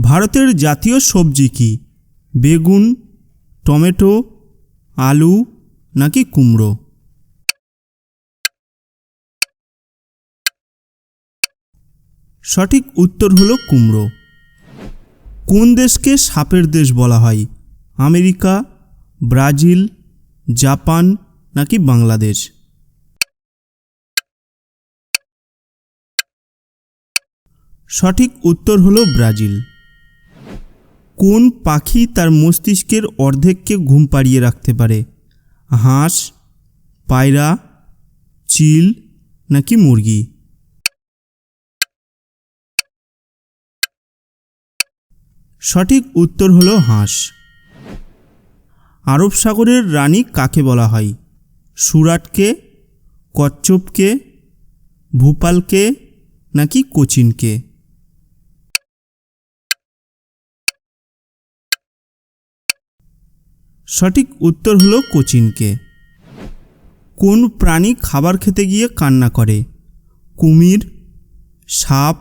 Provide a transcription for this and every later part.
ভারতের জাতীয় সবজি কি? বেগুন, টমেটো, আলু নাকি কুমড়ো? সঠিক উত্তর হল কুমড়ো। কোন দেশকে সাপের দেশ বলা হয়? আমেরিকা, ব্রাজিল, জাপান নাকি বাংলাদেশ? সঠিক উত্তর হলো ব্রাজিল। কোন পাখি তার মস্তিষ্কের অর্ধেককে ঘুম পাড়িয়ে রাখতে পারে? হাঁস, পায়রা, চিল নাকি মুরগি? সঠিক উত্তর হলো হাঁস। আরব সাগরের রানী কাকে বলা হয়? সুরাটকে, কচ্ছপকে, ভূপালকে নাকি কোচিনকে? সঠিক উত্তর হলো কোচিনকে। কোন প্রাণী খাবার খেতে গিয়ে কান্না করে? কুমির, সাপ,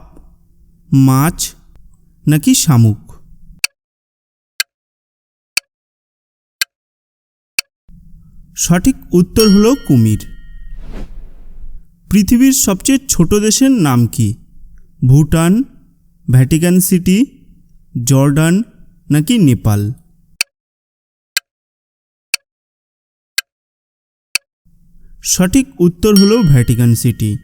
মাছ নাকি শামুক? সঠিক উত্তর হলো কুমির। পৃথিবীর সবচেয়ে ছোট দেশের নাম কি? ভুটান, ভ্যাটিকান সিটি, জর্ডান নাকি নেপাল? সঠিক উত্তর হলো ভ্যাটিকান সিটি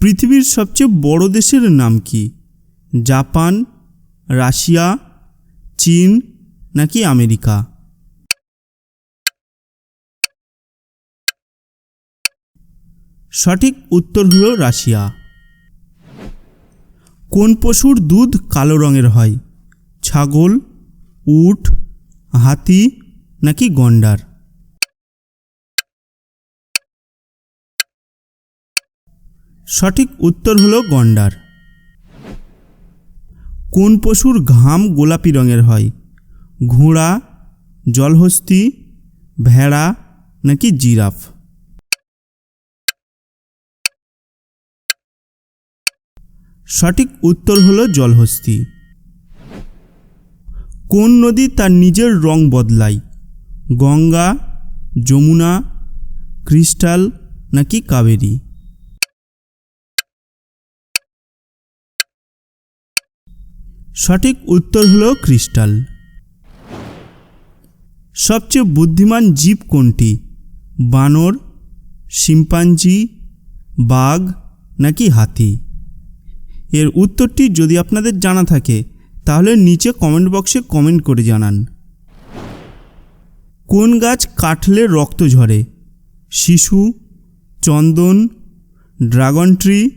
পৃথিবীর সবচেয়ে বড় দেশের নাম কি? জাপান, রাশিয়া, চীন নাকি আমেরিকা? সঠিক উত্তর হল রাশিয়া। কোন পশুর দুধ কালো রঙের হয়? ছাগল, উট, হাতি নাকি গন্ডার? সঠিক উত্তর হলো গন্ডার। কোন পশুর ঘাম গোলাপি রঙের হয়? ঘোড়া, জলহস্তি, ভেড়া নাকি জিরাফ? সঠিক উত্তর হলো জলহস্তি। কোন নদী তার নিজের রং বদলায়? গঙ্গা, যমুনা, ক্রিস্টাল নাকি কাবেরী? সঠিক উত্তর হলো ক্রিস্টাল। সবচেয়ে বুদ্ধিমান জীব কোনটি? বানর, শিম্পাঞ্জি, বাঘ নাকি হাতি? এর উত্তরটি যদি আপনাদের জানা থাকে, তাহলে নিচে কমেন্ট বক্সে কমেন্ট করে জানান। কোন গাছ কাটলে রক্ত ঝরে? শিশু, চন্দন, ড্রাগন ট্রি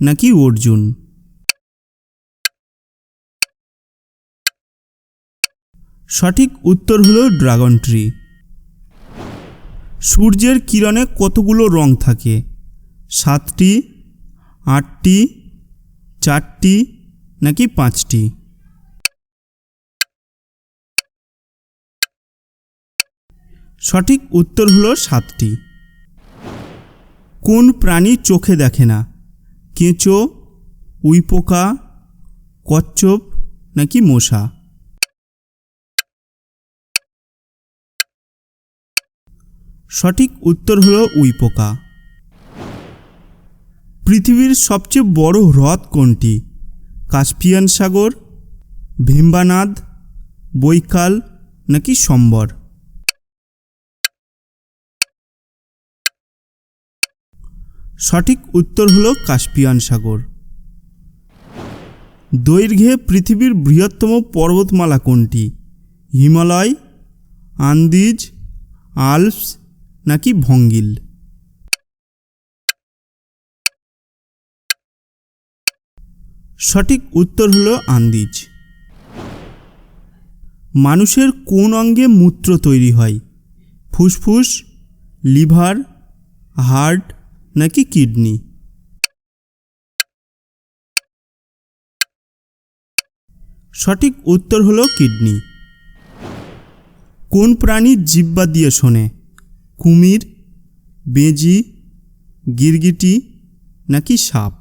নাকি অর্জুন? সঠিক উত্তর হলো ড্রাগন ট্রি। সূর্যের কিরণে কতগুলো রং থাকে? সাতটি, আটটি, চারটি, নাকি পাঁচটি? সঠিক উত্তর হলো সাতটি। কোন প্রাণী চোখে দেখে না? কেঁচো, উইপোকা, কচ্ছপ, নাকি মশা? সঠিক উত্তর হলো উইপোকা পৃথিবীর সবচেয়ে বড় হ্রদ কোনটি? কাস্পিয়ান সাগর, ভীম্বানাদ, বৈকাল নাকি সম্বর? সঠিক উত্তর হলো কাস্পিয়ান সাগর। দৈর্ঘ্যে পৃথিবীর বৃহত্তম পর্বতমালা কোনটি? হিমালয়, আন্দিজ, আলপস নাকি ভঙ্গিল? সঠিক উত্তর হলো আন্দিজ। মানুষের কোন অঙ্গে মূত্র তৈরি হয়? ফুসফুস, লিভার, হার্ট নাকি কিডনি? সঠিক উত্তর হলো কিডনি। কোন প্রাণী জিব্বা দিয়ে শোনে? কুমির, বেজি, গিরগিটি নাকি সাপ?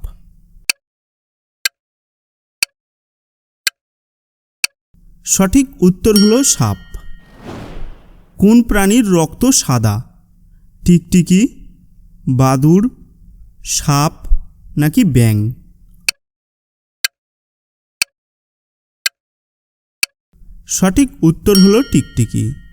সঠিক উত্তর হলো সাপ। কোন প্রাণীর রক্ত সাদা? টিকটিকি বাদুড় সাপ নাকি ব্যাং সঠিক উত্তর হলো টিকটিকি।